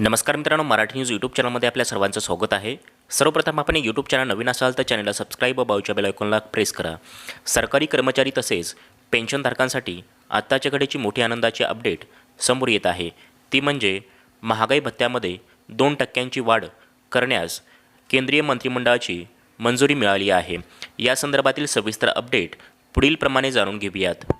नमस्कार मित्रांनो Marathi news YouTube चॅनलमध्ये आपल्या सर्वांचं स्वागत आहे. सर्वप्रथम आपण यूट्यूब चॅनल नवीन असाल तर चॅनलला सबस्क्राईब व बाजूच्या बेलायकॉनला प्रेस करा. सरकारी कर्मचारी तसेच पेन्शनधारकांसाठी आत्ताच्या घडीची मोठी आनंदाची अपडेट समोर येत आहे. ती म्हणजे महागाई भत्त्यामध्ये दोन टक्क्यांची वाढ करण्यास केंद्रीय मंत्रिमंडळाची मंजुरी मिळाली आहे. या संदर्भातील सविस्तर अपडेट पुढीलप्रमाणे जाणून घेऊयात.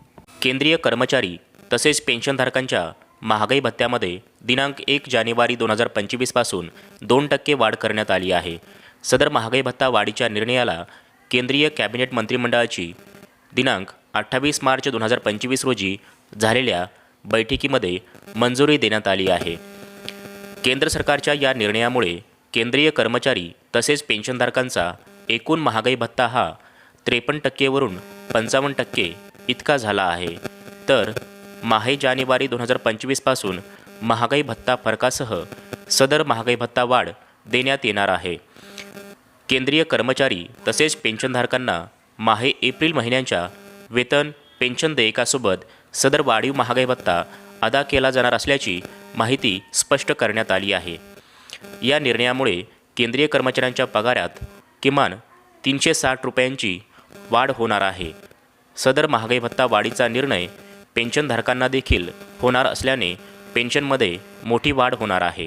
केंद्रीय कर्मचारी तसेच पेन्शनधारकांच्या महागाई भत्त्यामध्ये दिनांक एक जानेवारी दोन हजार पंचवीसपासून दोन टक्के वाढ करण्यात आली आहे. सदर महागाई भत्ता वाढीच्या निर्णयाला केंद्रीय कॅबिनेट मंत्रिमंडळाची दिनांक अठ्ठावीस मार्च दोन हजार पंचवीस रोजी झालेल्या बैठकीमध्ये मंजुरी देण्यात आली आहे. केंद्र सरकारच्या या निर्णयामुळे केंद्रीय कर्मचारी तसेच पेन्शनधारकांचा एकूण महागाई भत्ता हा त्रेपन्न टक्केवरून पंचावन्न टक्के इतका झाला आहे. तर माहे जानेवारी दोन हजार पंचवीसपासून महागाई भत्ता फरकासह सदर महागाई भत्ता वाढ देण्यात येणार आहे. केंद्रीय कर्मचारी तसेच पेन्शनधारकांना माहे एप्रिल महिन्यांच्या वेतन पेन्शन देयकासोबत सदर वाढीव महागाई भत्ता अदा केला जाणार असल्याची माहिती स्पष्ट करण्यात आली आहे. या निर्णयामुळे केंद्रीय कर्मचाऱ्यांच्या पगारात किमान तीनशे साठ रुपयांची वाढ होणार आहे. सदर महागाई भत्ता वाढीचा निर्णय पेन्शनधारकांना देखील होणार असल्याने पेन्शनमध्ये मोठी वाढ होणार आहे.